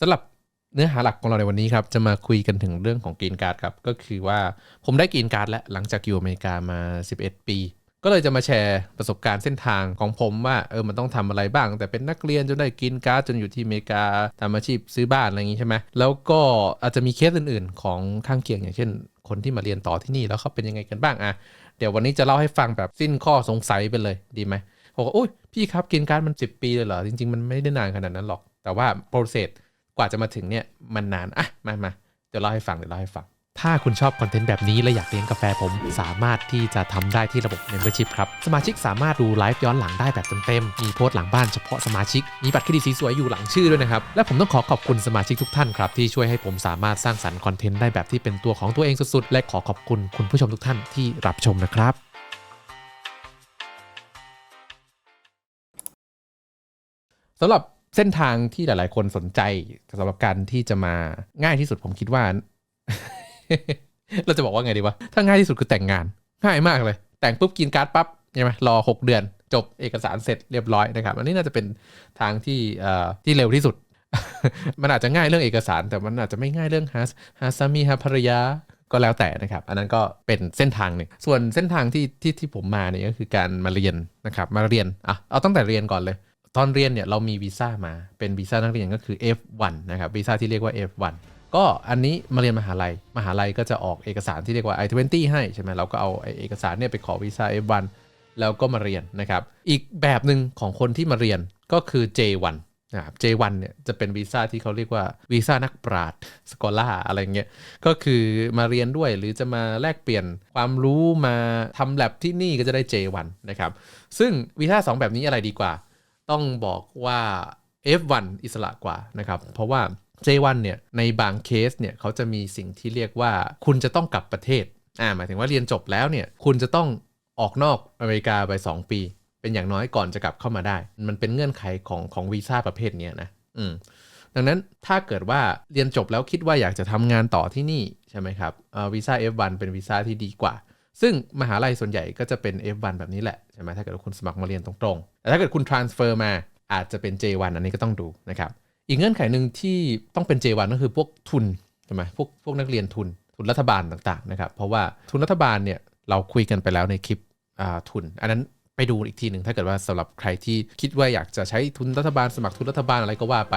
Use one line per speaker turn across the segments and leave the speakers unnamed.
สำหรับเนื้อหาหลักของเราในวันนี้ครับ จะมาคุยกันถึงเรื่องของกรีนการ์ดครับ ก็คือว่าผมได้กรีนการ์ดแล้วหลังจากอยู่อเมริกามา 11 ปี ก็เลยจะมาแชร์ประสบการณ์เส้นทางของผมว่าเออมันต้องทำอะไรบ้าง แต่เป็นนักเรียนจนได้กรีนการ์ดจนอยู่ที่อเมริกาทำอาชีพซื้อบ้านอะไรอย่างนี้ใช่ไหมแล้วก็อาจจะมีเคสอื่น ๆ ของข้างเคียงอย่างเช่น คนที่มาเรียนต่อที่นี่แล้วเขาเป็นยังไงกันบ้างอะเดี๋ยววันนี้จะเล่าให้ฟังแบบสิ้นข้อสงสัยไปเลยดีไหมบอกว่าโอ้ยพี่ครับกรีนการ์ดมัน 10 ปีเลยเหรอจริง ๆ มันไม่ได้นานขนาดนั้นหรอก แต่ว่าโปรเซส กว่าจะมาถึงเนี่ยมันนานอะมามาเดี๋ยวเล่าให้ฟังเดี๋ยวเล่าให้ฟัง ถ้าคุณชอบคอนเทนต์แบบนี้และอยากเลี้ยงกาแฟผม สามารถที่จะทำได้ที่ระบบ Membership ครับ สมาชิกสามารถดูไลฟ์ย้อนหลังได้แบบเต็มๆ มีโพสต์หลังบ้านเฉพาะสมาชิก มีบัตรเครดิตสีสวยอยู่หลังชื่อด้วยนะครับ และผมต้องขอขอบคุณสมาชิกทุกท่านครับ ที่ช่วยให้ผมสามารถสร้างสรรค์คอนเทนต์ได้แบบที่เป็นตัวของตัวเองสุดๆ และขอขอบคุณคุณผู้ชมทุกท่านที่รับชมนะครับสำหรับ เส้นทางที่หลาย ๆ คนสนใจสำหรับการที่จะมาง่ายที่สุดผมคิดว่า เราจะบอกว่าไงดีวะ ถ้าง่ายที่สุดคือแต่งงาน ง่ายมากเลย แต่งปุ๊บกินการ์ดปั๊บใช่ไหมรอ 6 เดือน จบเอกสารเสร็จเรียบร้อยนะครับ อันนี้น่าจะเป็นทางที่ที่เร็วที่สุด มันอาจจะง่ายเรื่องเอกสาร แต่มันอาจจะไม่ง่ายเรื่องหาหาสามีหาภรรยาก็แล้วแต่นะครับ อันนั้นก็เป็นเส้นทางหนึ่งส่วนเส้นทางที่ที่ที่ผมมาเนี่ยก็คือการมาเรียนนะครับ มาเรียนอะเอาตั้งแต่เรียนก่อนเลย ตอนเรียนเนี่ยเรามีวีซ่ามาเป็นวีซ่านักเรียนก็คือ F1 นะครับวีซ่าที่เรียกว่า F1 ก็อันนี้มาเรียนมหาลัยมหาลัยก็จะออกเอกสารที่เรียกว่า I-20 ให้ใช่ไหมเราก็เอาเอกสารเนี่ยไปขอวีซ่า F1 แล้วก็มาเรียนนะครับ อีกแบบหนึ่งของคนที่มาเรียนก็คือ J1 นะครับ J1 เนี่ยจะเป็นวีซ่าที่เขาเรียกว่าวีซ่านักปราชญ์สกอล่าอะไรเงี้ย ก็คือมาเรียนด้วยหรือจะมาแลกเปลี่ยนความรู้มาทำแลบที่นี่ก็จะได้ J1 นะครับ ซึ่งวีซ่าสองแบบนี้อะไรดีกว่า ต้องบอกว่า F1 อิสระกว่านะครับ เพราะว่า J1 เนี่ยในบางเคสเนี่ยเขาจะมีสิ่งที่เรียกว่าคุณจะต้องกลับประเทศอ่าหมายถึงว่าเรียนจบแล้วเนี่ยคุณจะต้องออกนอกอเมริกาไป 2 ปี เป็นอย่างน้อยก่อนจะกลับเข้ามาได้ มันเป็นเงื่อนไขของของวีซ่าประเภทนี้นะอืมดังนั้นถ้าเกิดว่าเรียนจบแล้วคิดว่าอยากจะทำงานต่อที่นี่ใช่ไหมครับอ่อวีซ่า F1 เป็นวีซ่าที่ดีกว่า ซึ่งมหาลัยส่วนใหญ่ก็จะเป็น F1 แบบนี้แหละใช่ไหมถ้าเกิดว่าคุณสมัครมาเรียนตรงๆ แต่ถ้าเกิดคุณ transfer มาอาจจะเป็น J1 อันนี้ก็ต้องดูนะครับ อีกเงื่อนไขหนึ่งที่ต้องเป็น J1 ก็คือพวกทุนใช่ไหมพวกพวกนักเรียนทุนทุนรัฐบาลต่างๆนะครับ เพราะว่าทุนรัฐบาลเนี่ยเราคุยกันไปแล้วในคลิปอ่าทุน อันนั้นไปดูอีกทีหนึ่งถ้าเกิดว่าสำหรับใครที่คิดว่าอยากจะใช้ทุนรัฐบาลสมัครทุนรัฐบาลอะไรก็ว่าไป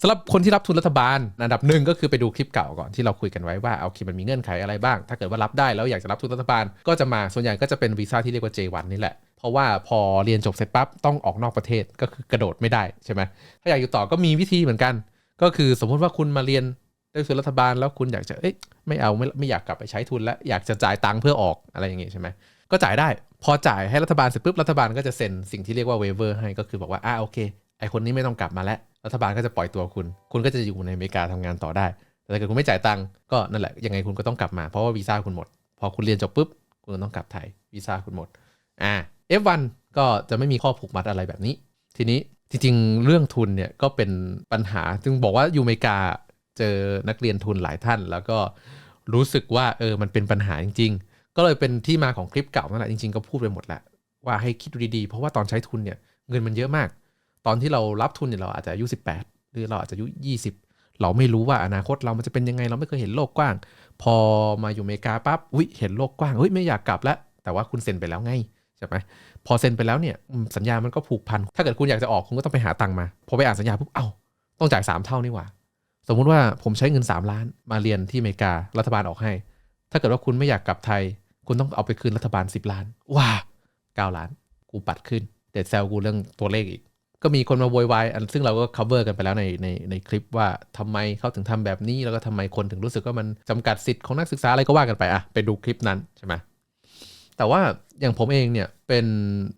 สำหรับคนที่รับทุนรัฐบาลอันดับหนึ่งก็คือไปดูคลิปเก่าก่อนที่เราคุยกันไว้ว่าโอเคมันมีเงื่อนไขอะไรบ้าง ถ้าเกิดว่ารับได้แล้วอยากจะรับทุนรัฐบาลก็จะมาส่วนใหญ่ก็จะเป็นวีซ่าที่เรียกว่า J1 นี่แหละเพราะว่าพอเรียนจบเสร็จปั๊บต้องออกนอกประเทศก็คือกระโดดไม่ได้ใช่ไหมถ้าอยากอยู่ต่อก็มีวิธีเหมือนกัน ก็คือสมมติว่าคุณมาเรียนได้ทุนรัฐบาลแล้วคุณอยากจะเอ้ยไม่เอาไม่ไม่อยากกลับไปใช้ทุนแล้วอยากจะจ่ายตังค์เพื่อออกอะไรอย่างงี้ใช่ไหมก็จ่ายได้ พอจ่ายให้รัฐบาลเสร็จปุ๊บรัฐบาลก็จะเซ็นสิ่งที่เรียกว่าเวเวอร์ให้ก็คือบอกว่าอ่าโอเค ไอคนนี้ไม่ต้องกลับมาแล้วรัฐบาลก็จะปล่อยตัวคุณ คุณก็จะอยู่ในอเมริกาทำงานต่อได้ แต่ถ้าเกิดคุณไม่จ่ายตังค์ก็นั่นแหละยังไงคุณก็ต้องกลับมาเพราะว่าวีซ่าคุณหมด พอคุณเรียนจบปุ๊บคุณก็ต้องกลับไทยวีซ่าคุณหมดอ่า F1 ก็จะไม่มีข้อผูกมัดอะไรแบบนี้ ทีนี้จริงๆ เรื่องทุนเนี่ยก็เป็นปัญหาจึงบอกว่าอยู่อเมริกาเจอนักเรียนทุนหลายท่าน แล้วก็รู้สึกว่าเออมันเป็นปัญหาจริง ๆ ก็เลยเป็นที่มาของคลิปเก่านั่นแหละจริงๆก็พูดไปหมดแล้วว่าให้คิดดูดีๆ เพราะว่าตอนใช้ทุนเนี่ยเงินมันเยอะมาก ตอนที่เรารับทุนเนี่ยเราอาจจะอายุ 18 หรือเราอาจจะอายุ 20 เราไม่รู้ว่าอนาคตเรามันจะเป็นยังไง เราไม่เคยเห็นโลกกว้าง พอมาอยู่อเมริกาปั๊บอุ้ยเห็นโลกกว้างเฮ้ยไม่อยากกลับแล้วแต่ว่าคุณเซ็นไปแล้วไงใช่ไหมพอเซ็นไปแล้วเนี่ยสัญญามันก็ผูกพัน ถ้าเกิดคุณอยากจะออกคุณก็ต้องไปหาตังค์มา พอไปอ่านสัญญาปุ๊บเอ้าต้องจ่าย 3 เท่านี่หว่า สมมุติว่าผมใช้เงิน 3 ล้านมาเรียนที่อเมริการัฐบาลออกให้ ถ้าเกิดว่าคุณไม่อยากกลับไทย คุณต้องเอาไปคืนรัฐบาล 10 ล้านว้า9ล้าน กูปัดขึ้น เด็ดแซวกูเรื่องตัวเลขอีก ก็มีคนมาโวยวายอันซึ่งเราก็ cover กันไปแล้วในในในคลิปว่าทำไมเขาถึงทำแบบนี้แล้วก็ทำไมคนถึงรู้สึกว่ามันจำกัดสิทธิ์ของนักศึกษาอะไรก็ว่ากันไปอะไปดูคลิปนั้นใช่ไหมแต่ว่าอย่างผมเองเนี่ยเป็น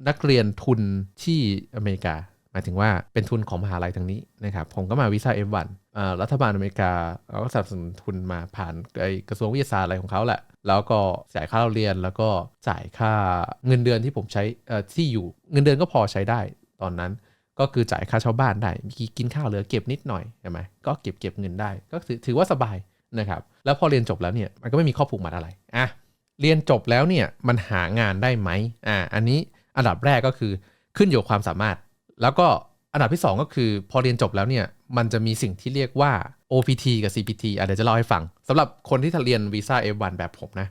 นักเรียนทุนที่อเมริกาหมายถึงว่าเป็นทุนของมหาลัยทางนี้นะครับผมก็มาวีซ่า F1 อ่ารัฐบาลอเมริกาเขาก็สนับสนุนทุนมาผ่านไอกระทรวงวิทยาศาสตร์อะไรของเขาแหละ แล้วก็จ่ายค่าเราเรียนแล้วก็จ่ายค่าเงินเดือนที่ผมใช้เอ่อที่อยู่เงินเดือนก็พอใช้ได้ตอนนั้น ก็คือจ่ายค่าเช่าบ้านได้กินข้าวเหลือเก็บนิดหน่อยใช่ไหมก็เก็บเก็บเงินได้ ก็ถือว่าสบายนะครับแล้วพอเรียนจบแล้วเนี่ยมันก็ไม่มีข้อผูกมัดอะไรอะเรียนจบแล้วเนี่ยมันหางานได้ไหมอ่าอันนี้อันดับแรกก็คือขึ้นอยู่ความสามารถ แล้วก็อันดับที่ 2 ก็คือ พอเรียนจบแล้วเนี่ยมันจะมีสิ่งที่เรียกว่า OPT กับ CPT อะเดี๋ยวจะเล่าให้ฟังสำหรับคนที่เรียนวีซ่า F1 แบบผมนะ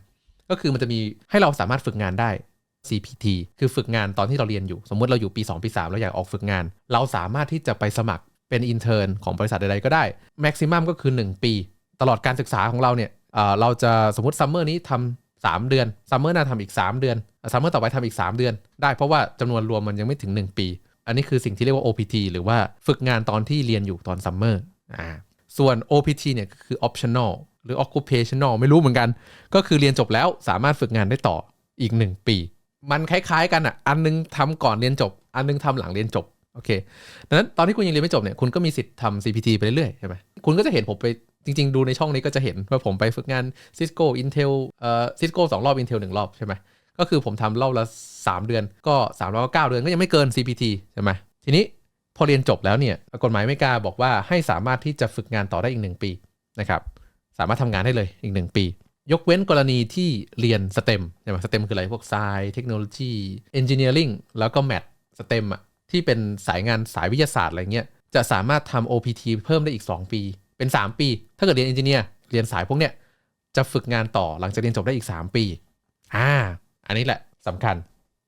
ก็คือมันจะมีให้เราสามารถฝึกงานได้ CPT คือฝึกงานตอนที่เราเรียนอยู่ สมมติเราอยู่ปี 2 ปี 3 เราอยากออกฝึกงาน เราสามารถที่จะไปสมัครเป็นอินเทอร์นของบริษัทใดๆก็ได้แม็กซิมัมก็คือ 1 ปี ตลอดการศึกษาของเราเนี่ยเราจะสมมติซัมเมอร์นี้ทำ3เดือนซัมเมอร์หน้าทำอีก 3 เดือนซัมเมอร์ต่อไปทำอีก 3 เดือน ได้เพราะว่าจำนวนรวมมันยังไม่ถึง 1 ปี อันนี้คือสิ่งที่เรียกว่า OPT หรือว่าฝึกงานตอนที่เรียนอยู่ตอนซัมเมอร์อ่าส่วน OPT เนี่ยคือ optional หรือ occupational ไม่รู้เหมือนกัน ก็คือเรียนจบแล้วสามารถฝึกงานได้ต่ออีก 1 ปี มันคล้ายๆกันอะ อันนึงทำก่อนเรียนจบ อันนึงทำหลังเรียนจบ โอเคดังนั้นตอนที่คุณยังเรียนไม่จบเนี่ย คุณก็มีสิทธิ์ทำ CPT ไปเรื่อยๆใช่ไหมคุณก็จะเห็นผมไป จริง ๆ ดูในช่องนี้ก็จะเห็นว่าผมไปฝึกงาน Cisco Intel เอ่อ Cisco สองรอบ Intel หนึ่งรอบใช่ไหม ก็คือผมทำรอบละ 3 เดือน ก็3รอบก็9เดือนก็ยังไม่เกิน CPT ใช่ไหม ทีนี้พอเรียนจบแล้วเนี่ย กฎหมายอเมริกาบอกว่าให้สามารถที่จะฝึกงานต่อได้อีก 1 ปีนะครับ สามารถทำงานได้เลยอีก 1 ปี ยกเว้นกรณีที่เรียน STEM ใช่ไหม STEM คืออะไรพวก Science Technology Engineering แล้วก็ Math STEM อะที่เป็นสายงานสายวิทยาศาสตร์อะไรเงี้ยจะสามารถทำ OPT เพิ่มได้อีก 2 ปี เป็น 3 ปี ถ้าเกิดเรียนเอนจิเนียร์เรียนสายพวกเนี้ยจะฝึกงานต่อหลังจากเรียนจบได้อีก 3 ปีอ่าอันนี้แหละสำคัญ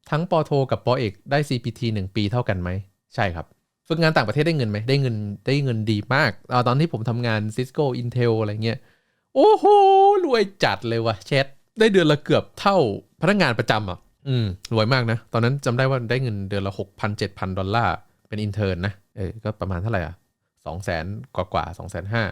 ทั้งปอโท กับปอเอกได้ CPT 1 ปีเท่ากันไหม ใช่ครับ ฝึกงานต่างประเทศได้เงินไหมได้เงินได้เงินดีมากอตอนที่ผมทำงาน Cisco Intel อะไรเงี้ย โอ้โหรวยจัดเลยวะเชดได้เดือนละเกือบเท่าพนักงานประจำอะ อืมรวยมากนะ ตอนนั้นจำได้ว่าได้เงินเดือนละ6,000 7,000ดอลลาร์ เป็นอินเทอร์นนะ เออก็ประมาณเท่าไหร่อะสองแสนกว่ากว่าสองแสนห้า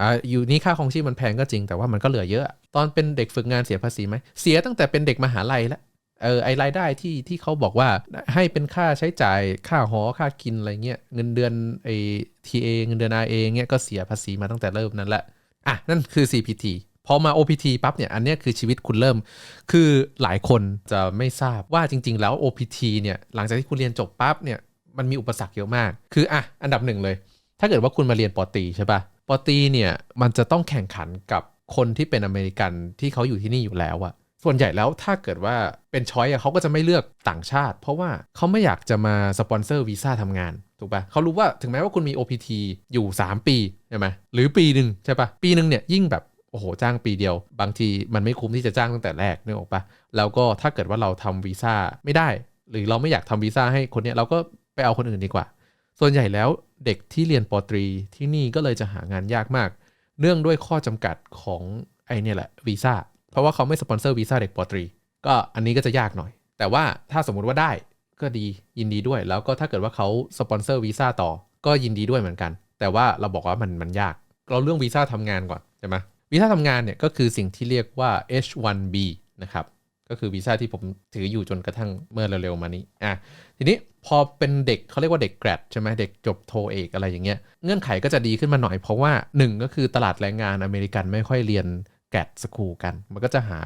อ่าอยู่นี่ค่าของชีพมันแพงก็จริงแต่ว่ามันก็เหลือเยอะ ตอนเป็นเด็กฝึกงานเสียภาษีไหมเสียตั้งแต่เป็นเด็กมหาลัยแล้วเออไอรายได้ที่ที่เขาบอกว่าให้เป็นค่าใช้จ่ายค่าหอค่ากินอะไรเงี้ยเงินเดือนไอทีเอเงินเดือน RA เงี้ยก็เสียภาษีมาตั้งแต่เริ่มนั้นแหละ อะนั่นคือ CPT พอมา OPT ปั๊บเนี่ยอันนี้คือชีวิตคุณเริ่ม คือหลายคนจะไม่ทราบว่าจริง ๆ แล้ว OPT เนี่ยหลังจากที่คุณเรียนจบปั๊บเนี่ยมันมีอุปสรรคเยอะมาก คืออะอันดับหนึ่งเลย ถ้าเกิดว่าคุณมาเรียนปอตีใช่ปะปอตีเนี่ยมันจะต้องแข่งขันกับคนที่เป็นอเมริกันที่เขาอยู่ที่นี่อยู่แล้วอะส่วนใหญ่แล้วถ้าเกิดว่าเป็นช้อยเขาก็จะไม่เลือกต่างชาติ เพราะว่าเขาไม่อยากจะมาสปอนเซอร์วีซ่าทำงาน ถูกปะเขารู้ว่าถึงแม้ว่าคุณมี OPT อยู่ 3 ปีใช่ไหมหรือปีหนึ่งใช่ปะปีหนึ่งเนี่ยยิ่งแบบโอ้โหจ้างปีเดียว บางทีมันไม่คุ้มที่จะจ้างตั้งแต่แรกนึกออกปะแล้วก็ถ้าเกิดว่าเราทำวีซ่าไม่ได้ หรือเราไม่อยากทำวีซ่าให้คนเนี้ยเราก็ไปเอาคนอื่นดีกว่า ส่วนใหญ่แล้วเด็กที่เรียนปอตรีที่นี่ก็เลยจะหางานยากมาก เนื่องด้วยข้อจำกัดของไอเนี่ยแหละวีซ่าเพราะว่าเขาไม่สปอนเซอร์วีซ่าเด็กปอตรี ก็อันนี้ก็จะยากหน่อย แต่ว่าถ้าสมมุติว่าได้ ก็ดียินดีด้วย แล้วก็ถ้าเกิดว่าเขาสปอนเซอร์วีซ่าต่อ ก็ยินดีด้วยเหมือนกัน แต่ว่าเราบอกว่ามันมันยาก เราเรื่องวีซ่าทำงานก่อนใช่ไหมวีซ่าทำงานเนี่ยก็คือสิ่งที่เรียกว่า H1B นะครับก็คือวีซ่าที่ผมถืออยู่จนกระทั่งเมื่อเร็วๆมานี้อะทีนี้พอเป็นเด็กเขาเรียกว่าเด็กแกรดใช่ไหมเด็กจบโทเอกอะไรอย่างเงี้ยเงื่อนไขก็จะดีขึ้นมาหน่อยเพราะว่าหนึ่งก็คือตลาดแรงงานอเมริกันไม่ค่อยเรียนแกรดสคูลกัน มันก็จะหา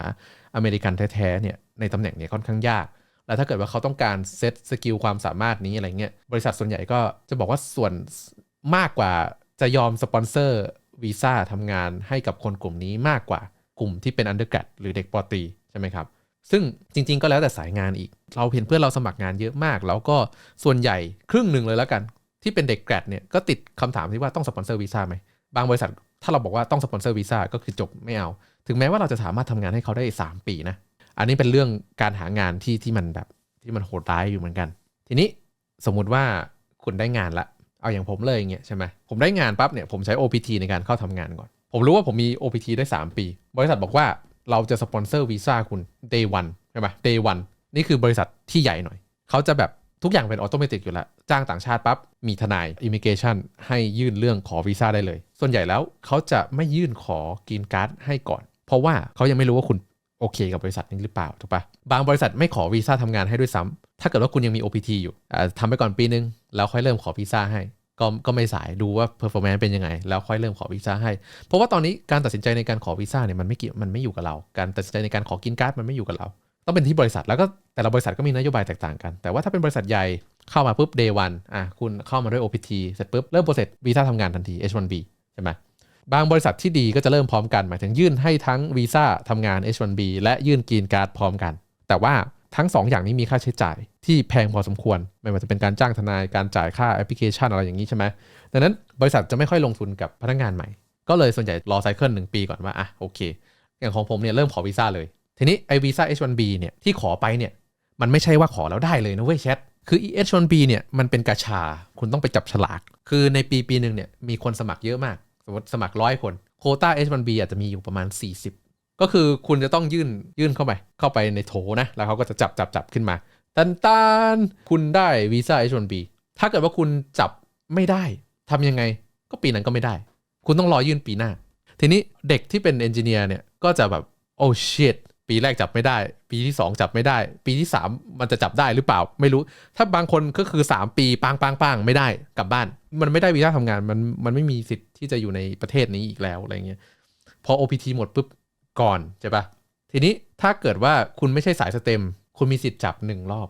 อเมริกันแท้ๆเนี่ยในตำแหน่งเนี่ยค่อนข้างยาก แล้วถ้าเกิดว่าเขาต้องการเซตสกิลความสามารถนี้อะไรเงี้ยบริษัทส่วนใหญ่ก็จะบอกว่าส่วนมากกว่าจะยอมสปอนเซอร์วีซ่าทำงานให้กับคนกลุ่มนี้มากกว่ากลุ่มที่เป็นอันเดอร์แกรดหรือเด็กปอตีใช่ไหมครับ ซึ่งจริง ๆ ก็แล้วแต่สายงานอีก เราเห็นเพื่อนเราสมัครงานเยอะมาก แล้วก็ส่วนใหญ่ครึ่งหนึ่งเลยแล้วกัน ที่เป็นเด็กแกรดเนี่ยก็ติดคำถามที่ว่าต้องสปอนเซอร์วีซ่าไหมบางบริษัทถ้าเราบอกว่าต้องสปอนเซอร์วีซ่าก็คือจบไม่เอา ถึงแม้ว่าเราจะสามารถทำงานให้เขาได้ 3 ปีนะ อันนี้เป็นเรื่องการหางานที่ที่มันแบบที่มันโหดร้ายอยู่เหมือนกัน ทีนี้สมมุติว่าคุณได้งานละ เอาอย่างผมเลยอย่างเงี้ยใช่ไหมผมได้งานปั๊บเนี่ยผมใช้ OPT ในการเข้าทำงานก่อน ผมรู้ว่าผมมี OPT ได้ 3 ปี บริษัทบอกว่าเราจะสปอนเซอร์วีซ่าคุณ day one ใช่ไหม day one นี่คือบริษัทที่ใหญ่หน่อย เขาจะแบบทุกอย่างเป็นออโตเมติกอยู่แล้ว จ้างต่างชาติปั๊บ มีทนายอิมิเกชันให้ยื่นเรื่องขอวีซ่าได้เลย ส่วนใหญ่แล้วเขาจะไม่ยื่นขอกรีนการ์ดให้ก่อน เพราะว่าเขายังไม่รู้ว่าคุณ โอเคกับบริษัทนี้หรือเปล่าถูกปะบางบริษัทไม่ขอวีซ่าทำงานให้ด้วยซ้ำถ้าเกิดว่าคุณยังมี OPT อยู่ทำไปก่อนปีนึง แล้วค่อยเริ่มขอวีซ่าให้ก็ก็ไม่สายดูว่า performance เป็นยังไง แล้วค่อยเริ่มขอวีซ่าให้ เพราะว่าตอนนี้การตัดสินใจในการขอวีซ่าเนี่ยมันไม่เกี่ยวมันไม่อยู่กับเรา การตัดสินใจในการขอกินการ์ดมันไม่อยู่กับเรา ต้องเป็นที่บริษัทแล้วก็แต่ละบริษัทก็มีนโยบายแตกต่างกัน แต่ว่าถ้าเป็นบริษัทใหญ่เข้ามาปุ๊บ day one อะคุณเข้ามาด้วย OPT เสร็จปุ๊บเริ่มโปรเซสวีซ่าทำงานทันที H1B ใช่ไหม บางบริษัทที่ดีก็จะเริ่มพร้อมกันหมายถึงยื่นให้ทั้งวีซ่าทำงาน H1B และยื่นกรีนการ์ดพร้อมกัน แต่ว่าทั้ง 2ออย่างนี้มีค่าใช้จ่ายที่แพงพอสมควร ไม่ว่าจะเป็นการจ้างทนายการจ่ายค่าแอปพลิเคชันอะไรอย่างนี้ใช่ไหมดังนั้นบริษัทจะไม่ค่อยลงทุนกับพนักงานใหม่ ก็เลยส่วนใหญ่รอไซเคิลหนึ่งปีก่อนว่าอะโอเค อย่างของผมเนี่ยเริ่มขอวีซ่าเลย ทีนี้ไอวีซ่า H1B เนี่ยที่ขอไปเนี่ยมันไม่ใช่ว่าขอแล้วได้เลยนะเว้ยแชทคือ H1B เนี่ยมันเป็นกาชา คุณต้องไปจับฉลาก คือในปีปีหนึ่งเนี่ยมีคนสมัครเยอะมาก สมมติสมัครร้อยคนโคต้า H1B อาจจะมีอยู่ประมาณ 40 ก็คือคุณจะต้องยื่นยื่นเข้าไปเข้าไปในโถนะ แล้วเขาก็จะจับจับจับขึ้นมาตันตันคุณได้วีซ่า H1B ถ้าเกิดว่าคุณจับไม่ได้ทำยังไงก็ปีนั้นก็ไม่ได้ คุณต้องรอยื่นปีหน้า ทีนี้เด็กที่เป็นเอนจิเนียร์เนี่ยก็จะแบบโอ้ชิต ปีแรกจับไม่ได้ ปีที่ 2 จับไม่ได้ ปีที่ 3 มันจะจับได้หรือเปล่าไม่รู้ ถ้าบางคนก็คือ 3 ปีปังปังปังไม่ได้กลับบ้าน มันไม่ได้วีซ่าทำงานมันมันไม่มีสิทธิ์ที่จะอยู่ในประเทศนี้อีกแล้วอะไรเงี้ยพอ OPT หมดปุ๊บก่อนใช่ปะทีนี้ถ้าเกิดว่าคุณไม่ใช่สายสเต็ม คุณมีสิทธิ์จับหนึ่งรอบ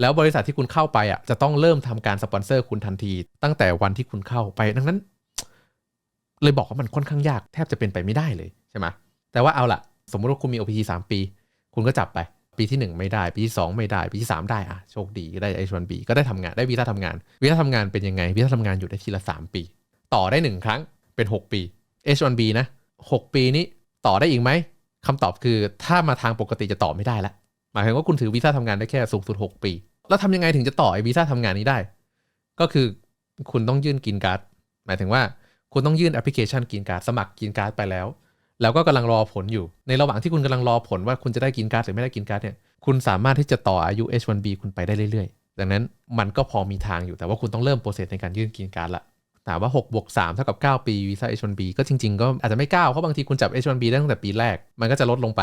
แล้วบริษัทที่คุณเข้าไปอะจะต้องเริ่มทำการสปอนเซอร์คุณทันที ตั้งแต่วันที่คุณเข้าไปดังนั้น เลยบอกว่ามันค่อนข้างยากแทบจะเป็นไปไม่ได้เลยใช่ไหมแต่ว่าเอาล่ะ สมมติว่าคุณมี OPT 3 ปี คุณก็จับไป ปีที่ 1 ไม่ได้ ปีที่ 2 ไม่ได้ ปีที่ 3 ได้อะโชคดีก็ได้ H1B ก็ได้ทำงานได้วีซ่าทำงานวีซ่าทำงานเป็นยังไงวีซ่าทำงานอยู่ได้ทีละ 3 ปี ต่อได้ 1 ครั้งเป็น 6 ปี H1B นะ 6 ปีนี้ต่อได้อีกไหมคำตอบคือถ้ามาทางปกติจะต่อไม่ได้ละหมายถึงว่าคุณถือวีซ่าทำงานได้แค่สูงสุด 6 ปี แล้วทำยังไงถึงจะต่อไอ้วีซ่าทำงานนี้ได้ ก็คือคุณต้องยื่นกินการ์ดหมายถึงว่าคุณต้องยื่นแอปพลิเคชันกินการ์ดสมัครกินการ์ดไปแล้ว แล้วก็กำลังรอผลอยู่ ในระหว่างที่คุณกำลังรอผลว่าคุณจะได้กินการ์ดหรือไม่ได้กินการ์ดเนี่ย คุณสามารถที่จะต่ออายุ H1B คุณไปได้เรื่อยๆ ดังนั้นมันก็พอมีทางอยู่แต่ว่าคุณต้องเริ่มโปรเซสในการยื่นกินการ์ดละถามว่า6บวก3เท่ากับ 9 ปีวีซ่า H1B ก็จริง ๆ ก็อาจจะไม่ 9 เพราะบางทีคุณจับ H1B ได้ตั้งแต่ปีแรก มันก็จะลดลงไป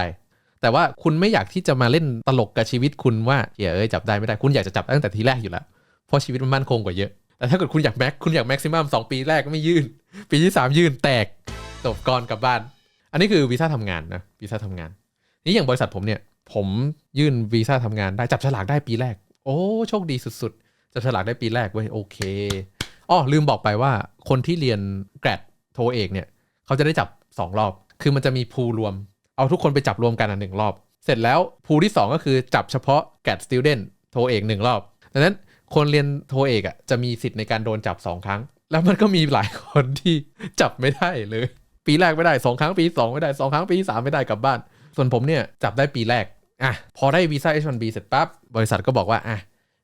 แต่ว่าคุณไม่อยากที่จะมาเล่นตลกกับชีวิตคุณว่าเฮ้ยเอ้ยจับได้ไม่ได้คุณอยากจะจับตั้งแต่ทีแรกอยู่แล้วเพราะชีวิตมันมั่นคงกว่าเยอะแต่ถ้าเกิดคุณอยากแม็กคุณอยากแม็กซิมัมสองปีแรกไม่ยื่น ปีที่ 3 ยื่นแตกจบก่อนกลับบ้าน อันนี้คือวีซ่าทำงานนะวีซ่าทำงาน นี่อย่างบริษัทผมเนี่ยผมยื่นวีซ่าทำงานได้จับฉลากได้ปีแรก โอ้โชคดีสุดๆ จับฉลากได้ปีแรกเว้ยโอเคอ้อลืมบอกไปว่าคนที่เรียนแกรดโทเอกเนี่ยเขาจะได้จับ 2 รอบ คือมันจะมีพูรวม เอาทุกคนไปจับรวมกันอะหนึ่งรอบ เสร็จแล้วพูที่ 2 ก็คือจับเฉพาะแกรดสติ d เดนโทเอกหนึ่งรอบดังนั้นคนเรียนโทเอกอะจะมีสิทธิ์ในการโดนจับ 2 ครั้ง แล้วมันก็มีหลายคนที่จับไม่ได้เลย ปีแรกไม่ได้2ครั้งปีสองไม่ได้2ครั้งปีสามไม่ได้กลับบ้าน ส่วนผมเนี่ยจับได้ปีแรกอะพอได้วีซ่า H1B เสร็จปั๊บบริษัทก็บอกว่าอะ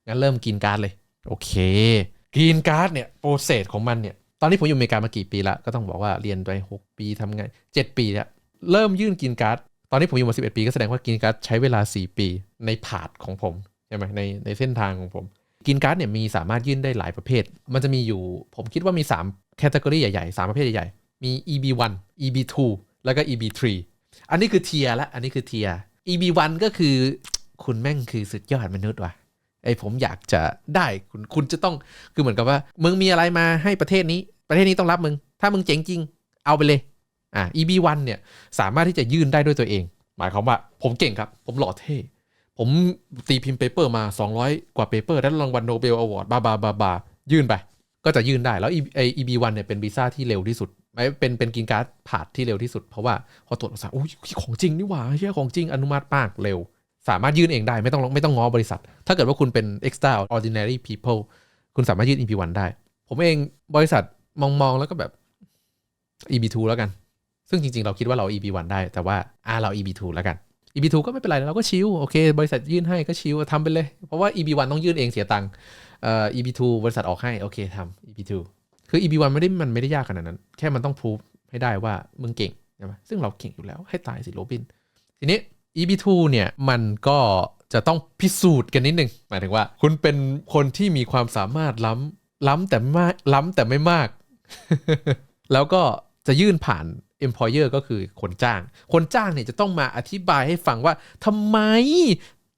งั้นเริ่มกินการ์ดเลย โอเคกินการ์ดเนี่ยโปรเซสของมันเนี่ยตอนนี้ผมอยู่อเมริกามากี่ปีละก็ต้องบอกว่าเรียนไป 6 ปีทำงาน 7 ปีแล้วเริ่มยื่นกินการ์ดตอนนี้ผมอยู่มา 11 ปีก็แสดงว่ากินการ์ดใช้เวลา 4 ปีในผาดของผมใช่ไหมในในเส้นทางของผม กินการ์ดเนี่ยมีสามารถยื่นได้หลายประเภท มันจะมีอยู่ผมคิดว่ามี3แคตตากรีใหญ่ๆ3ประเภทใหญ่ มี EB1 EB2 แล้วก็ EB3 อันนี้คือเทียละอันนี้คือเทีย EB1 ก็คือคุณแม่งคือสุดยอดมนุษย์ว่ะไอผมอยากจะได้คุณคุณจะต้องคือเหมือนกับว่า มึงมีอะไรมาให้ประเทศนี้ ประเทศนี้ต้องรับมึง ถ้ามึงเจ๋งจริง เอาไปเลยอ่า EB1 เนี่ยสามารถที่จะยื่นได้ด้วยตัวเอง หมายความว่าผมเก่งครับ ผมหล่อเท่ผมตีพิมพ์เปเปอร์มา 200 กว่าเปเปอร์ได้รางวัลโนเบลอวอร์ดบาบาบาบายื่นไป ก็จะยื่นได้แล้วไอ EB1 เนี่ยเป็นวีซ่าที่เร็วที่สุด ไม่เป็นเป็นกินการ์ดผ่านที่เร็วที่สุด เพราะว่าพอตรวจภาษาโอ้ยของจริงนี่หว่าเชื่อของจริงอนุมัติมากเร็ว สามารถยื่นเองได้ไม่ต้องไม่ต้องง้อบริษัท ถ้าเกิดว่าคุณเป็น extra ordinary people คุณสามารถยื่น EP1 ได้ ผมเองบริษัทมองมองแล้วก็แบบ EB2 แล้วกัน ซึ่งจริง ๆ เราคิดว่าเรา EB1 ได้ แต่ว่าอ่าเรา EB2 แล้วกัน EB2 ก็ไม่เป็นไรเราก็ชิลโอเค บริษัทยื่นให้ก็ชิลทำไปเลย เพราะว่า EB1 ต้องยื่นเองเสียตังค์เอ่อ EB2 บริษัทออกให้โอเคทำ EB2 คือ EB1 ไม่ได้มันไม่ได้ยากขนาดนั้น แค่มันต้องพูฟให้ได้ว่ามึงเก่งใช่ไหมซึ่งเราเก่งอยู่แล้วให้ตายสิโรบิน ทีนี้ EB2 เนี่ยมันก็จะต้องพิสูจน์กันนิดนึงหมายถึงว่า คุณเป็นคนที่มีความสามารถล้ำล้ำแต่ไม่ล้ำแต่ไม่มาก แล้วก็จะยื่นผ่าน employer ก็คือคนจ้าง คนจ้างเนี่ยจะต้องมาอธิบายให้ฟังว่าทำไม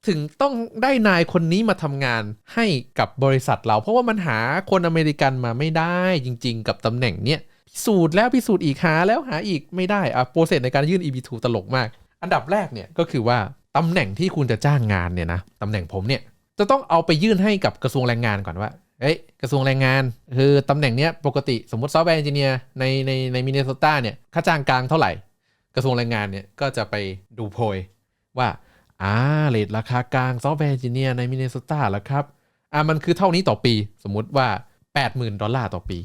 ถึงต้องได้นายคนนี้มาทำงานให้กับบริษัทเรา เพราะว่ามันหาคนอเมริกันมาไม่ได้จริง ๆ กับตำแหน่งเนี้ยพิสูจน์แล้วพิสูจน์อีกหาแล้วหาอีกไม่ได้อะโปรเซสในการยื่น EB2 ตลกมาก อันดับแรกเนี่ยก็คือว่าตำแหน่งที่คุณจะจ้างงานเนี่ยนะตำแหน่งผมเนี่ยจะต้องเอาไปยื่นให้กับกระทรวงแรงงานก่อนว่าเอ้ยกระทรวงแรงงาน คือตำแหน่งเนี้ยปกติสมมติซอฟต์แวร์เอนจิเนียร์ในในในมินเนโซตาเนี่ยค่าจ้างกลางเท่าไหร่ กระทรวงแรงงานเนี่ยก็จะไปดูโพยว่า อ่าเลทราคากลางซอฟต์แวร์เอนจิเนียร์ในมินเนโซตาแล้วครับอ่ามันคือเท่านี้ต่อปี สมมุติว่า 80,000 ดอลลาร์ต่อปี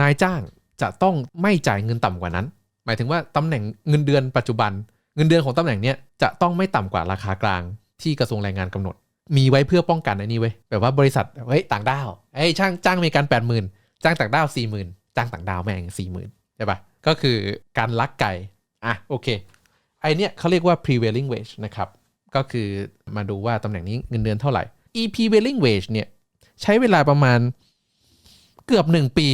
นายจ้างจะต้องไม่จ่ายเงินต่ำกว่านั้น หมายถึงว่าตำแหน่งเงินเดือนปัจจุบัน เงินเดือนของตำแหน่งเนี้ยจะต้องไม่ต่ำกว่าราคากลางที่กระทรวงแรงงานกำหนด มีไว้เพื่อป้องกันไอ้นี่เว้ยแบบว่าบริษัทเฮ้ยต่างด้าวเฮ้ยช่างจ้างมริกันแปดหมื่นจ้างต่างด้าวสี่หมื่นจ้างต่างดาวแม่งสี่หมื่นใช่ปะก็คือการลักไก่อะโอเคไอเนี้ยเขาเรียกว่า prevailing wage นะครับ ก็คือมาดูว่าตำแหน่งนี้เงินเดือนเท่าไหร่ e prevailing wage เนี่ย ใช้เวลาประมาณเกือบหนึ่งปี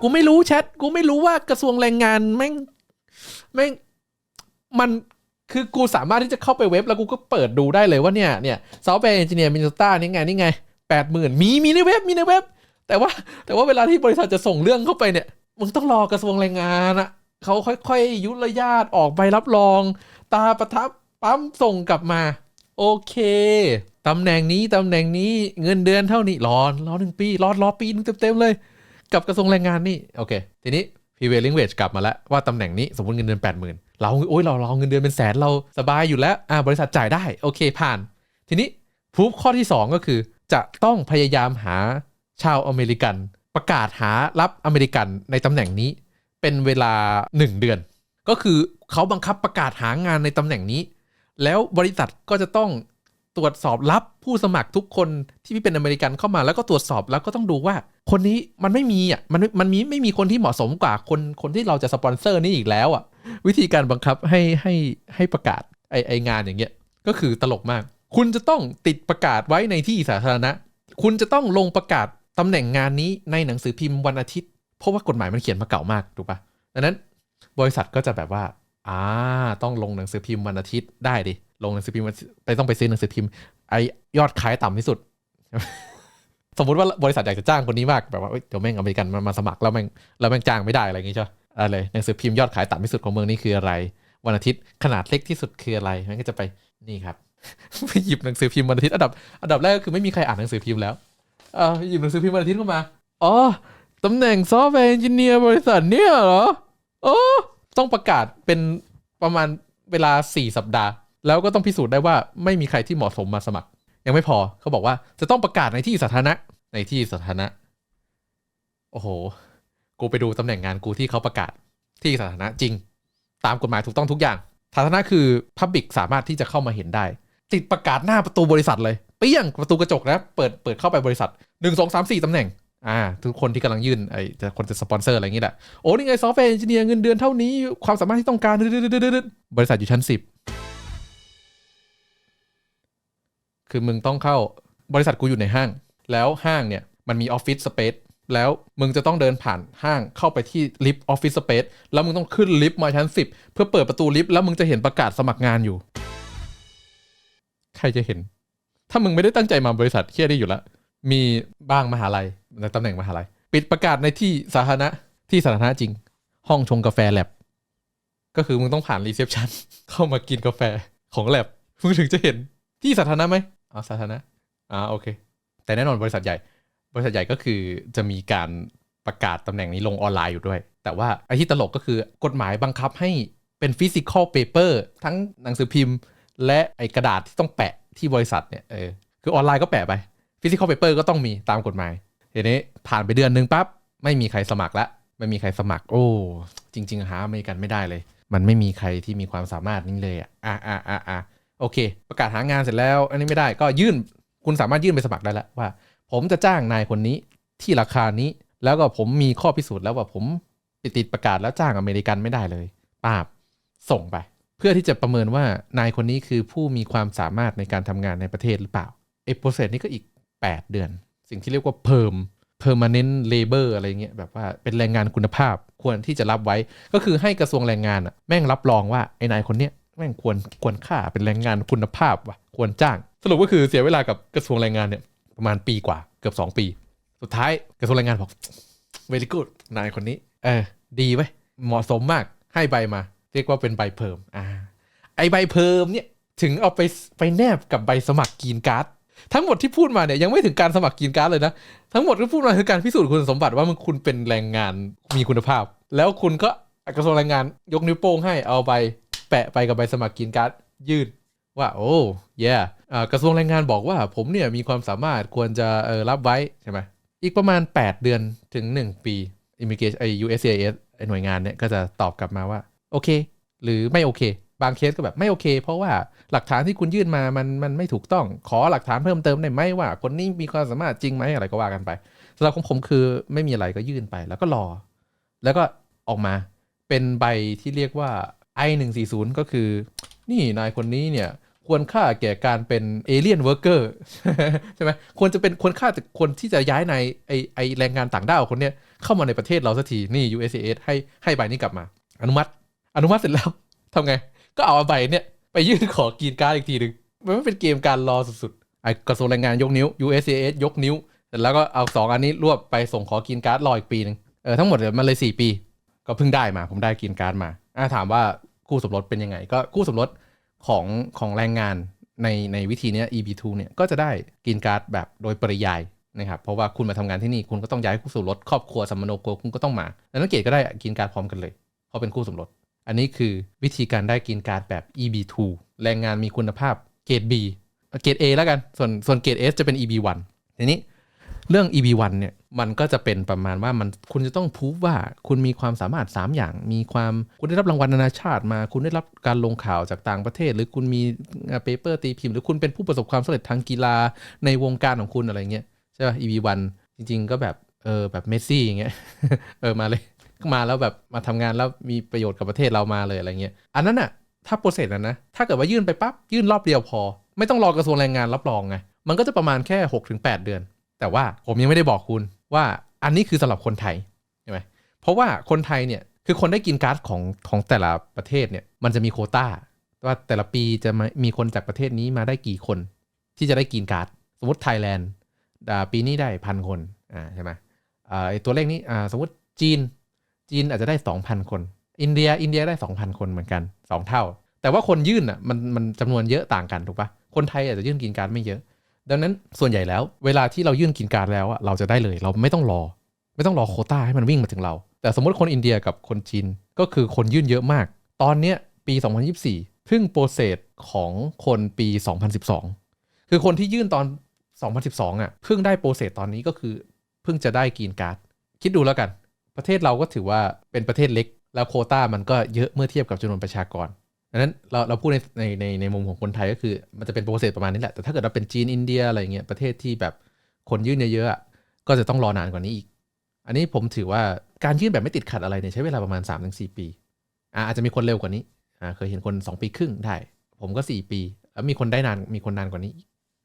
กูไม่รู้แชทกูไม่รู้ว่ากระทรวงแรงงานแม่งแม่งมันคือกูสามารถที่จะเข้าไปเว็บแล้วกูก็เปิดดูได้เลยว่าเนี่ยเนี่ยซอฟต์แวร์เอนจิเนียร์มินสตานี่ไงนี่ไงแปดหมื่นมีมีในเว็บมีในเว็บ แต่ว่าแต่ว่าเวลาที่บริษัทจะส่งเรื่องเข้าไปเนี่ยมึงต้องรอกระทรวงแรงงานอะเขาค่อยๆ ยุรยาตออกใบรับรอง ตาประทับปั๊มส่งกลับมา โอเคตำแหน่งนี้ตำแหน่งนี้เงินเดือนเท่านี้รอรอหนึ่งปีรอรอปีนึงเต็มๆเลย กับกระทรวงแรงงานนี่โอเค ทีนี้ prevailing wage กลับมาแล้วว่าตำแหน่งนี้สมมติเงินเดือน 80,000 เราโอ้ยเราเราเงินเดือนเป็นแสนเราสบายอยู่แล้วอ่าบริษัทจ่ายได้โอเคผ่าน ทีนี้พูฟข้อที่ 2 ก็คือ จะต้องพยายามหาชาวอเมริกัน ประกาศหารับอเมริกันในตำแหน่งนี้ เป็นเวลา 1 เดือน ก็คือเขาบังคับประกาศหางานในตำแหน่งนี้ แล้วบริษัทก็จะต้องตรวจสอบรับผู้สมัครทุกคนที่เป็นอเมริกันเข้ามาแล้วก็ตรวจสอบแล้วก็ต้องดูว่า คนนี้มันไม่มีอะมันมันมีไม่มีคนที่เหมาะสมกว่าคนคนที่เราจะสปอนเซอร์นี่อีกแล้วอะ วิธีการบังคับให้ให้ให้ประกาศไอไองานอย่างเงี้ยก็คือตลกมาก คุณจะต้องติดประกาศไว้ในที่สาธารณะ คุณจะต้องลงประกาศตำแหน่งงานนี้ในหนังสือพิมพ์วันอาทิตย์ เพราะว่ากฎหมายมันเขียนมาเก่ามากถูกปะดังนั้น บริษัทก็จะแบบว่าอ่าต้องลงหนังสือพิมพ์วันอาทิตย์ได้ดิลงหนังสือพิมพ์วันไปต้องไปซื้อหนังสือพิมพ์ไอยอดขายต่ำที่สุด สมมุติว่าบริษัทอยากจะจ้างคนนี้มากแบบว่าเดี๋ยวแม่งอเมริกันมามาสมัครแล้วแม่งแล้วแม่งจ้างไม่ได้อะไรอย่างงี้ใช่ปะอะไรหนังสือพิมพ์ยอดขายต่ำที่สุดของเมืองนี้คืออะไร วันอาทิตย์ขนาดเล็กที่สุดคืออะไรมันก็จะไปนี่ครับไปหยิบหนังสือพิมพ์วันอาทิตย์อันดับอันดับแรกก็คือไม่มีใครอ่านหนังสือพิมพ์แล้วอ่าหยิบหนังสือพิมพ์วันอาทิตย์เข้ามาอ๋อตำแหน่งซอฟต์แวร์เอนจิเนียร์บริษัทเนี่ยเหรอ โอ้ต้องประกาศเป็นประมาณเวลา 4 สัปดาห์ แล้วก็ต้องพิสูจน์ได้ว่าไม่มีใครที่เหมาะสมมาสมัคร ยังไม่พอเขาบอกว่าจะต้องประกาศในที่สาธารณะในที่สาธารณะ โอ้โห กูไปดูตำแหน่งงานกูที่เขาประกาศที่สาธารณะจริง ตามกฎหมายถูกต้องทุกอย่างสาธารณะคือพับบิกสามารถที่จะเข้ามาเห็นได้ ติดประกาศหน้าประตูบริษัทเลยเปี้ยงประตูกระจกนะเปิดเปิดเข้าไปบริษัทหนึ่งสองสามสี่ตำแหน่ง อ่าทุกคนที่กำลังยื่นไอ้จะคนจะสปอนเซอร์อะไรอย่างงี้แหละ โอ้นี่ไงซอฟต์แวร์เอนจิเนียร์เงินเดือนเท่านี้ ความสามารถที่ต้องการดึดๆบริษัทอยู่ชั้นสิบคือมึงต้องเข้าบริษัทกูอยู่ในห้าง แล้วห้างเนี่ย มันมีออฟฟิศสเปซแล้วมึงจะต้องเดินผ่านห้างเข้าไปที่ลิฟต์ออฟฟิศสเปซแล้วมึงต้องขึ้นลิฟต์มาชั้นสิบเพื่อเปิดประตูลิฟต์แล้วมึงจะเห็นประกาศสมัครงานอยู่ ใครจะเห็น ถ้ามึงไม่ได้ตั้งใจมาบริษัทเคียดได้อยู่แล้ว มีบ้างมหาลัยในตำแหน่งมหาลัย ปิดประกาศในที่สาธารณะที่สาธารณะจริง ห้องชงกาแฟแลบก็คือมึงต้องผ่านรีเซพชันเข้ามากินกาแฟของแลบมึงถึงจะเห็นที่สาธารณะไหมอ๋อสาธารณะอ่าโอเค แต่แน่นอนบริษัทใหญ่ บริษัทใหญ่ก็คือจะมีการประกาศตำแหน่งนี้ลงออนไลน์อยู่ด้วย แต่ว่าไอ้ที่ตลกก็คือกฎหมายบังคับให้เป็นฟิสิกอลเปเปอร์ทั้งหนังสือพิมพ์ และไอ้กระดาษที่ต้องแปะที่บริษัทเนี่ยเออคือออนไลน์ก็แปะไป ฟิสิกอลเปเปอร์ก็ต้องมีตามกฎหมายทีนี้ผ่านไปเดือนนึงปั๊บไม่มีใครสมัครละไม่มีใครสมัคร โอ้ จริง ๆ หาอเมริกันไม่ได้เลย มันไม่มีใครที่มีความสามารถนี้เลยอะอะอะอะอะโอเค ประกาศหางานเสร็จแล้ว อันนี้ไม่ได้ก็ยื่นคุณสามารถยื่นไปสมัครได้แล้วว่า ผมจะจ้างนายคนนี้ที่ราคานี้ แล้วก็ผมมีข้อพิสูจน์แล้วว่าผมติดติดประกาศแล้วจ้างอเมริกันไม่ได้เลยป้าบส่งไป เพื่อที่จะประเมินว่านายคนนี้คือผู้มีความสามารถในการทำงานในประเทศหรือเปล่าไอ้โปรเซสนี้ก็อีก 8 เดือน สิ่งที่เรียกว่าเพิ่ม permanent labor อะไรเงี้ยแบบว่าเป็นแรงงานคุณภาพควรที่จะรับไว้ ก็คือให้กระทรวงแรงงานอะแม่งรับรองว่าไอ้นายคนเนี้ยแม่งควรควรค่าเป็นแรงงานคุณภาพว่ะควรจ้าง สรุปก็คือเสียเวลากับกระทรวงแรงงานเนี่ยประมาณปีกว่าเกือบ 2 ปี สุดท้ายกระทรวงแรงงานบอก very good นายคนนี้ เออ ดีไว้เหมาะสมมากให้ใบมา เรียกว่าเป็นใบเพิ่มอ่าไอใบเพิ่มเนี่ยถึงเอาไปไปแนบกับใบสมัครกรีนการ์ด ทั้งหมดที่พูดมาเนี่ยยังไม่ถึงการสมัครกรีนการ์ดเลยนะ ทั้งหมดที่พูดมาคือการพิสูจน์คุณสมบัติว่ามึงคุณเป็นแรงงานมีคุณภาพ แล้วคุณก็กระทรวงแรงงานยกนิ้วโป้งให้เอาใบแปะไปกับใบสมัครกรีนการ์ดยื่นว่าโอ้ย yeah อ่กระทรวงแรงงานบอกว่าผมเนี่ยมีความสามารถควรจะเออรับไว้ใช่ไหมอีกประมาณ 8 เดือนถึง 1 ปี Immigration ไอ USCIS ไอหน่วยงานเนี่ยก็จะตอบกลับมาว่า โอเค หรือไม่โอเค บางเคสก็แบบไม่โอเค เพราะว่าหลักฐานที่คุณยื่นมามันมันไม่ถูกต้อง ขอหลักฐานเพิ่มเติมได้ไหมว่า คนนี้มีความสามารถจริงไหมอะไรก็ว่ากันไปสำหรับของผมคือไม่มีอะไรก็ยื่นไป แล้วก็รอ แล้วก็ออกมาเป็นใบที่เรียกว่า I 1 4 0ก็คือ นี่นายคนนี้เนี่ยควรค่าแก่การเป็นเอเลียนเวิร์กเกอร์ใช่ไหมควรจะเป็นควรค่าแต่คนที่จะย้ายในไอไอแรงงานต่างด้าวคนเนี้ยเข้ามาในประเทศเราสักทีนี่ USAS ให้ให้ใบนี้กลับมา อนุมัติ อนุมัติเสร็จแล้วทำไง ก็เอาใบเนี่ยไปยื่นขอกรีนการ์ดอีกทีหนึ่งมันไม่เป็นเกมการรอสุดๆไอกระทรวงแรงงานยกนิ้ว USAS ยกนิ้วเสร็จแล้วก็เอาสองอันนี้รวบไปส่งขอกรีนการ์ดรออีกปีหนึ่งเออทั้งหมดเนี่ยมันเลย4ปี ก็เพิ่งได้มา ผมได้กรีนการ์ดมาอะถามว่าคู่สมรสเป็นยังไง ก็คู่สมรสของของแรงงานในในวิธีเนี้ย EB2 เนี่ยก็จะได้กรีนการ์ดแบบโดยปริยายนะครับเพราะว่าคุณมาทำงานที่นี่คุณก็ต้องย้ายคู่สมรสครอบครัวสัมโนครัวคุณก็ต้องมาแล้วนักเกตก็ได้กรีนการ์ดพร้อมกันเลยเพราะเป็นคู่สมรส อันนี้คือวิธีการได้กรีนการ์ดแบบ EB2 แรงงานมีคุณภาพเกรด B เกรด A แล้วกัน ส่วนส่วนเกรด S จะเป็น EB1 ทีนี้เรื่อง EB1 เนี่ยมันก็จะเป็นประมาณว่ามันคุณจะต้องพูดว่าคุณมีความสามารถ 3 อย่าง มีความคุณได้รับรางวัลนานาชาติมา คุณได้รับการลงข่าวจากต่างประเทศ หรือคุณมีเปเปอร์ตีพิมพ์ หรือคุณเป็นผู้ประสบความสำเร็จทางกีฬาในวงการของคุณอะไรเงี้ยใช่ป่ะ EB1 จริง ๆ ก็แบบเออแบบเมสซี่อย่างเงี้ยเออมาเลย มาแล้วแบบมาทำงานแล้วมีประโยชน์กับประเทศเรามาเลยอะไรเงี้ยอันนั้นอะถ้าโปรเซสนั้นนะถ้าเกิดว่ายื่นไปปั๊บยื่นรอบเดียวพอ ไม่ต้องรอกระทรวงแรงงานรับรองไงมันก็จะประมาณแค่6-8เดือน แต่ว่าผมยังไม่ได้บอกคุณว่าอันนี้คือสำหรับคนไทยใช่ไหมเพราะว่าคนไทยเนี่ยคือคนได้กินการ์ดของของแต่ละประเทศเนี่ยมันจะมีโควต้าว่าแต่ละปีจะมีคนจากประเทศนี้มาได้กี่คน ที่จะได้กินการ์ดสมมติไทยแลนด์ปีนี้ได้พันคนอ่าใช่ไหมอ่าไอตัวเลขนี้อ่าสมมติจีน จีนอาจจะได้ 2,000 คน อินเดียอินเดียได้ 2,000 คนเหมือนกัน 2 เท่า แต่ว่าคนยื่นอะมันมันจำนวนเยอะต่างกันถูกปะคนไทยอาจจะยื่นกินการไม่เยอะ ดังนั้นส่วนใหญ่แล้ว เวลาที่เรายื่นกินการแล้วอะเราจะได้เลย เราไม่ต้องรอ ไม่ต้องรอโคต้าให้มันวิ่งมาถึงเรา แต่สมมติคนอินเดียกับคนจีนก็คือคนยื่นเยอะมาก ตอนเนี้ยปี 2024เพิ่งโปรเซสของคนปี 2012 คือคนที่ยื่นตอน 2012อะเพิ่งได้โปรเซสตอนนี้ก็คือเพิ่งจะได้กินการ์ดคิดดูแล้วกัน ประเทศเราก็ถือว่าเป็นประเทศเล็ก แล้วโคต้ามันก็เยอะเมื่อเทียบกับจำนวนประชากรดังนั้นเราเราพูดในในในในมุมของคนไทยก็คือมันจะเป็นโปรเซสประมาณนี้แหละแต่ถ้าเกิดเราเป็นจีนอินเดียอะไรเงี้ยประเทศที่แบบคนยื่นเยอะๆก็จะต้องรอนานกว่านี้อีก อันนี้ผมถือว่าการยื่นแบบไม่ติดขัดอะไรเนี่ยใช้เวลาประมาณ 3-4 ปีอ่าอาจจะมีคนเร็วกว่านี้เคยเห็นคน 2 ปีครึ่งได้ ผมก็ 4 ปี แล้วมีคนได้นานมีคนนานกว่านี้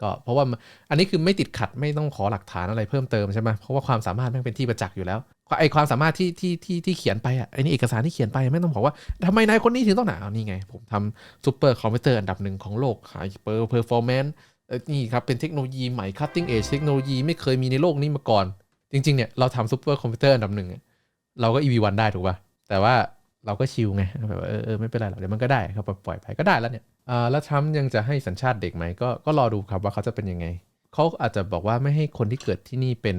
ก็เพราะว่าอันนี้คือไม่ติดขัดไม่ต้องขอหลักฐานอะไรเพิ่มเติมใช่ไหมเพราะว่าความสามารถม่งเป็นที่ประจักษ์อยู่แล้วไอความสามารถที่ที่ที่ที่เขียนไปอะไอนี่เอกสารที่เขียนไปไม่ต้องบอกว่าทำไมนายคนนี้ถึงต้องหนาเอานี่ไง ผมทำซูเปอร์คอมพิวเตอร์อันดับหนึ่งของโลกไฮเปอร์เพอร์ฟอร์แมนซ์นี่ครับเป็นเทคโนโลยีใหม่ cutting edge เทคโนโลยีไม่เคยมีในโลกนี้มาก่อน จริง ๆ เนี่ย เราทำซูเปอร์คอมพิวเตอร์อันดับหนึ่งเราก็ EV1 ได้ถูกป่ะแต่ว่าเราก็ชิลไงแบบว่าเออไม่เป็นไรหรอกเดี๋ยวมันก็ได้เขาปล่อยไปก็ได้แล้วเนี่ย แล้วทรัมป์ยังจะให้สัญชาติเด็กไหมก็ก็รอดูครับว่าเขาจะเป็นยังไง เขาอาจจะบอกว่าไม่ให้คนที่เกิดที่นี่เป็น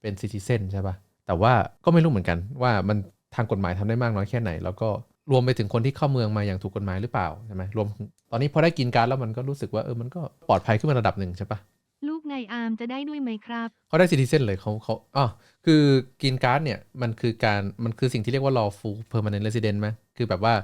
เป็นซิติเซนใช่ปะแต่ว่าก็ไม่รู้เหมือนกันว่ามันทางกฎหมายทำได้มากน้อยแค่ไหน แล้วก็รวมไปถึงคนที่เข้าเมืองมาอย่างถูกกฎหมายหรือเปล่าใช่ไหมรวมตอนนี้พอได้กินการแล้วมันก็รู้สึกว่าเออมันก็ปลอดภัยขึ้นมาระดับหนึ่งใช่ปะ
ลูกนอาร์มจะได้ด้วยไหมครับ
เขาได้ซิติเซนเลยเขาเขาอ๋อคือกินการ์ดเนี่ยมันคือการมันคือสิ่งที่เรียกว่า lawful permanent resident ไหมคือแบบว่า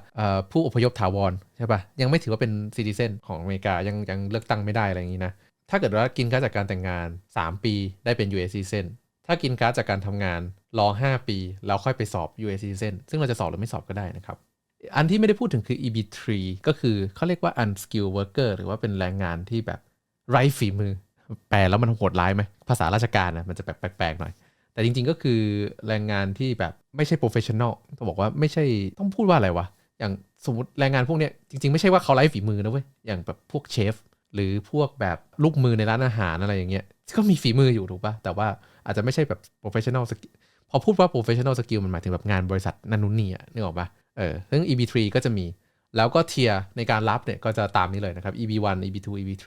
ผู้อพยพถาวรใช่ปะยังไม่ถือว่าเป็นซิติเซนของอเมริกายังยังเลือกตั้งไม่ได้อะไรอย่างนี้นะถ้าเกิดว่ากินการ์ดจากการแต่งงาน 3 ปีได้เป็น US citizen ถ้ากินการ์ดจากการทำงานรอ 5 ปี แล้วค่อยไปสอบ US citizen ซึ่งเราจะสอบหรือไม่สอบก็ได้นะครับอันที่ไม่ได้พูดถึงคือ EB3 ก็คือเขาเรียกว่า unskilled worker หรือว่าเป็นแรงงานที่แบบไร้ฝีมือ แปลแล้วมันโหดร้ายไหมภาษาราชการนะมันจะแบบแปลกๆหน่อย แต่จริงๆก็คือแรงงานที่แบบไม่ใช่ professional ต้องบอกว่าไม่ใช่ต้องพูดว่าอะไรวะอย่างสมมติแรงงานพวกเนี้ยจริงๆ ไม่ใช่ว่าเขาไร้ฝีมือนะเว้ยอย่างแบบพวกเชฟหรือพวกแบบลูกมือในร้านอาหารอะไรอย่างเงี้ยก็มีฝีมืออยู่ถูกปะแต่ว่าอาจจะไม่ใช่แบบ professional skill พอพูดว่า professional skill มันหมายถึงแบบงานบริษัทนันนุนนี่อะนึกออกปะเออซึ่ง EB3 ก็จะมี แล้วก็เทียร์ในการรับเนี่ยก็จะตามนี้เลยนะครับ EB1 EB2 EB3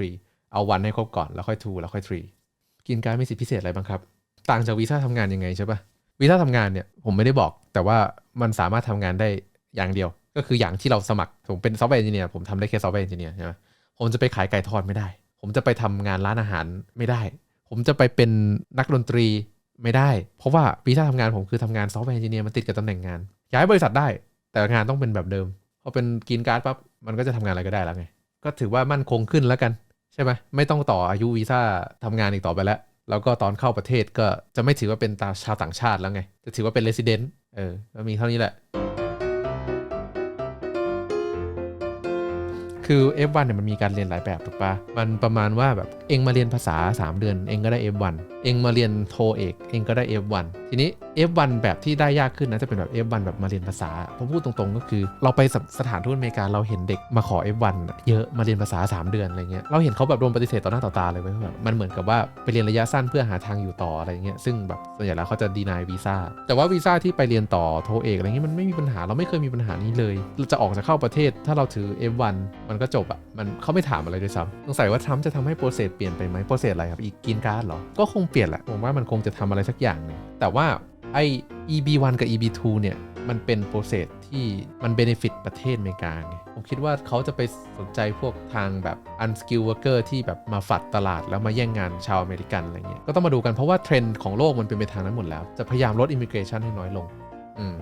เอาวันให้ครบก่อนแล้วค่อย2แล้วค่อย3กินการดมีสิทธิพิเศษอะไรบ้างครับ ต่างจากวีซ่าทำงานยังไงใช่ปะวีซ่าทำงานเนี่ยผมไม่ได้บอก แต่ว่ามันสามารถทำงานได้อย่างเดียว ก็คืออย่างที่เราสมัครผมเป็นซอฟต์แวร์เอนจิเนียร์ผมทำได้แค่ซอฟต์แวร์เอนจิเนียร์ใช่ไหมผมจะไปขายไก่ทอดไม่ได้ ผมจะไปทำงานร้านอาหารไม่ได้ ผมจะไปเป็นนักดนตรีไม่ได้ เพราะว่าวีซ่าทำงานผมคือทำงานซอฟต์แวร์เอนจิเนียร์มันติดกับตำแหน่งงาน ย้ายบริษัทได้ แต่งานต้องเป็นแบบเดิมพอเป็นกรีนการ์ดปั๊บมันก็จะทำงานอะไรก็ได้แล้วไงก็ถือว่ามั่นคงขึ้นแล้วกัน ใช่ไหมไม่ต้องต่ออายุวีซ่าทำงานอีกต่อไปแล้ว แล้วก็ตอนเข้าประเทศก็จะไม่ถือว่าเป็นตาชาวต่างชาติแล้วไง จะถือว่าเป็นเลสิเดนต์เออก็มีเท่านี้แหละ คือ F1 เนี่ยมันมีการเรียนหลายแบบถูกปะมันประมาณว่าแบบเองมาเรียนภาษา 3 เดือน เองก็ได้ F1 เองมาเรียนโทเอกเองก็ได้ F1 ทีนี้ F1 แบบที่ได้ยากขึ้นนะจะเป็นแบบ F1 แบบมาเรียนภาษาผมพูดตรงๆ ก็คือ เราไปสสถานทูตอเมริกาเราเห็นเด็กมาขอ F1 เยอะมาเรียนภาษา 3 เดือนอะไรเงี้ยเราเห็นเขาแบบโดนปฏิเสธต่อหน้าต่อตาเลยเว้ยแบบมันเหมือนกับว่าไปเรียนระยะสั้นเพื่อหาทางอยู่ต่ออะไรเงี้ยซึ่งแบบส่วนใหญ่แล้วเขาจะดีนายวีซ่าแต่ว่าวีซ่าที่ไปเรียนต่อโทเอกอะไรเงี้ยมันไม่มีปัญหาเราไม่เคยมีปัญหานี้เลยเราจะออกจะเข้าประเทศถ้าเราถือ F1 มันก็จบอะมันเขาไม่ถามอะไรด้วยซ้ำสงสัยว่าทรัมป์จะทำให้โปรเซสเปลี่ยนไปไหมโปรเซสอะไรครับอีกกินการ์ดเหรอก็คงเปลี่ยนแหละผมว่ามันคงจะทำอะไรสักอย่างหนึงแต่ว่าไอ EB1 กับ EB2 เนี่ยมันเป็นโปรเซสที่มันเบนฟิตประเทศอเมริกาไงผมคิดว่าเขาจะไปสนใจพวกทางแบบ unskilled worker ที่แบบมาฝัดตลาดแล้วมาแย่งงานชาวอเมริกันอะไรเงี้ยก็ต้องมาดูกันเพราะว่าเทรนด์ของโลกมันเป็นไปทางนั้นหมดแล้ว จะพยายามลด immigration ให้น้อยลง อืม